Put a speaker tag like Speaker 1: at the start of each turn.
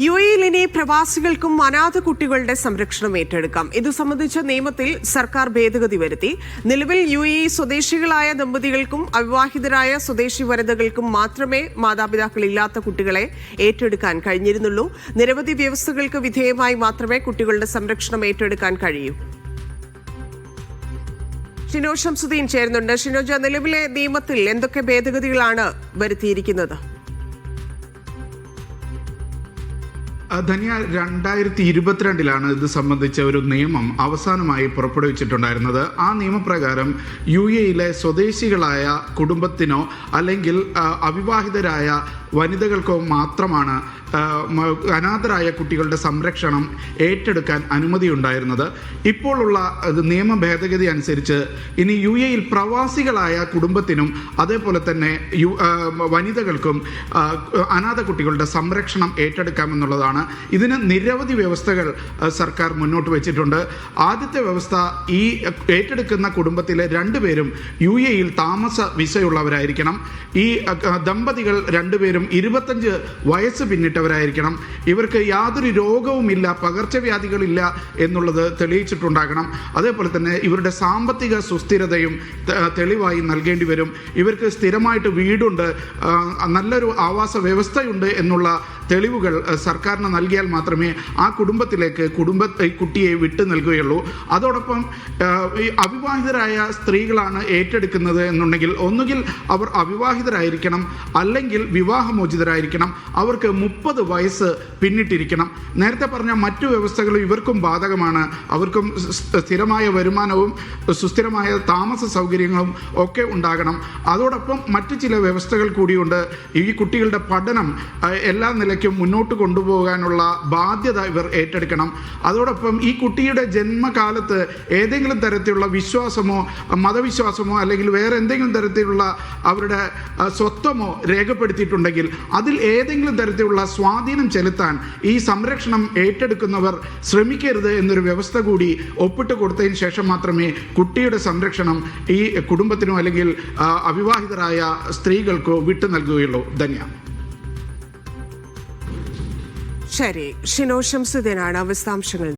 Speaker 1: U എയിൽ ഇനി പ്രവാസികൾക്കും അനാഥ കുട്ടികളുടെ സംരക്ഷണം ഏറ്റെടുക്കാം. ഇതു സംബന്ധിച്ച നിയമത്തിൽ സർക്കാർ ഭേദഗതി വരുത്തി. നിലവിൽ യു എ സ്വദേശികളായ ദമ്പതികൾക്കും അവിവാഹിതരായ സ്വദേശി വനിതകൾക്കും മാത്രമേ മാതാപിതാക്കളില്ലാത്ത കുട്ടികളെ ഏറ്റെടുക്കാൻ കഴിഞ്ഞിരുന്നുള്ളൂ. നിരവധി വ്യവസ്ഥകൾക്ക് വിധേയമായി മാത്രമേ കുട്ടികളുടെ സംരക്ഷണം ഏറ്റെടുക്കാൻ കഴിയൂ. ഷിനോ ഷംസുദ്ദീൻ ചേരുന്നുണ്ട്. ഷിനോജ നിലവിലെ നിയമത്തിൽ എന്തൊക്കെ ഭേദഗതികളാണ് വരുത്തിയിരിക്കുന്നത്?
Speaker 2: ധന്യ രണ്ടായിരത്തി ഇരുപത്തിരണ്ടിലാണ് ഇത് സംബന്ധിച്ച ഒരു നിയമം അവസാനമായി പുറപ്പെടുവിച്ചിട്ടുണ്ടായിരുന്നത്. ആ നിയമപ്രകാരം യു എയിലെ സ്വദേശികളായ കുടുംബത്തിനോ അല്ലെങ്കിൽ അവിവാഹിതരായ വനിതകൾക്കോ മാത്രമാണ് അനാഥരായ കുട്ടികളുടെ സംരക്ഷണം ഏറ്റെടുക്കാൻ അനുമതിയുണ്ടായിരുന്നത്. ഇപ്പോഴുള്ള നിയമ ഭേദഗതി അനുസരിച്ച് ഇനി യു എയിൽ പ്രവാസികളായ കുടുംബത്തിനും അതേപോലെ തന്നെ യു വനിതകൾക്കും അനാഥ കുട്ടികളുടെ സംരക്ഷണം ഏറ്റെടുക്കാമെന്നുള്ളതാണ്. ഇതിന് നിരവധി വ്യവസ്ഥകൾ സർക്കാർ മുന്നോട്ട് വെച്ചിട്ടുണ്ട്. ആദ്യത്തെ വ്യവസ്ഥ ഈ ഏറ്റെടുക്കുന്ന കുടുംബത്തിലെ രണ്ടുപേരും യു എയിൽ താമസ വിസയുള്ളവരായിരിക്കണം. ഈ ദമ്പതികൾ രണ്ടുപേരും ഇരുപത്തഞ്ച് വയസ്സ് പിന്നിട്ടവരായിരിക്കണം. ഇവർക്ക് യാതൊരു രോഗവുമില്ല പകർച്ചവ്യാധികളില്ല എന്നുള്ളത് തെളിയിച്ചിട്ടുണ്ടാകണം. അതേപോലെ തന്നെ ഇവരുടെ സാമ്പത്തിക സുസ്ഥിരതയും തെളിവായി നൽകേണ്ടി വരും. ഇവർക്ക് സ്ഥിരമായിട്ട് വീടുണ്ട് നല്ലൊരു ആവാസ വ്യവസ്ഥയുണ്ട് എന്നുള്ള തെളിവുകൾ സർക്കാരിന് നൽകിയാൽ മാത്രമേ ആ കുടുംബത്തിലേക്ക് കുടുംബ കുട്ടിയെ വിട്ടു നൽകുകയുള്ളൂ. അതോടൊപ്പം അവിവാഹിതരായ സ്ത്രീകളാണ് ഏറ്റെടുക്കുന്നത് എന്നുണ്ടെങ്കിൽ ഒന്നുകിൽ അവർ അവിവാഹിതരായിരിക്കണം അല്ലെങ്കിൽ വിവാഹമോചിതരായിരിക്കണം അവർക്ക് മുപ്പത് വയസ്സ് പിന്നിട്ടിരിക്കണം. നേരത്തെ പറഞ്ഞ മറ്റു വ്യവസ്ഥകളും ഇവർക്കും ബാധകമാണ്. അവർക്കും സ്ഥിരമായ വരുമാനവും സുസ്ഥിരമായ താമസ സൗകര്യങ്ങളും ഒക്കെ ഉണ്ടാകണം. അതോടൊപ്പം മറ്റു ചില വ്യവസ്ഥകൾ കൂടിയുണ്ട്. ഈ കുട്ടികളുടെ പഠനം എല്ലാ എല്ലാ നിലയ്ക്കും മുന്നോട്ട് കൊണ്ടുപോകാനുള്ള ബാധ്യത ഇവർ ഏറ്റെടുക്കണം. അതോടൊപ്പം ഈ കുട്ടിയുടെ ജന്മകാലത്ത് ഏതെങ്കിലും തരത്തിലുള്ള വിശ്വാസമോ മതവിശ്വാസമോ അല്ലെങ്കിൽ വേറെ എന്തെങ്കിലും തരത്തിലുള്ള അവരുടെ സ്വത്വമോ രേഖപ്പെടുത്തിയിട്ടുണ്ടെങ്കിൽ അതിൽ ഏതെങ്കിലും തരത്തിലുള്ള സ്വാധീനം ചെലുത്താൻ ഈ സംരക്ഷണം ഏറ്റെടുക്കുന്നവർ ശ്രമിക്കരുത് എന്നൊരു വ്യവസ്ഥ കൂടി ഒപ്പിട്ട് കൊടുത്തതിന് ശേഷം മാത്രമേ കുട്ടിയുടെ സംരക്ഷണം ഈ കുടുംബത്തിനോ അല്ലെങ്കിൽ അവിവാഹിതരായ സ്ത്രീകൾക്കോ വിട്ടു നൽകുകയുള്ളൂ. ധന്യ.
Speaker 1: ശരി ഷിനോ ഷംസുദ്ദീനാണ് വിശദാംശങ്ങൾ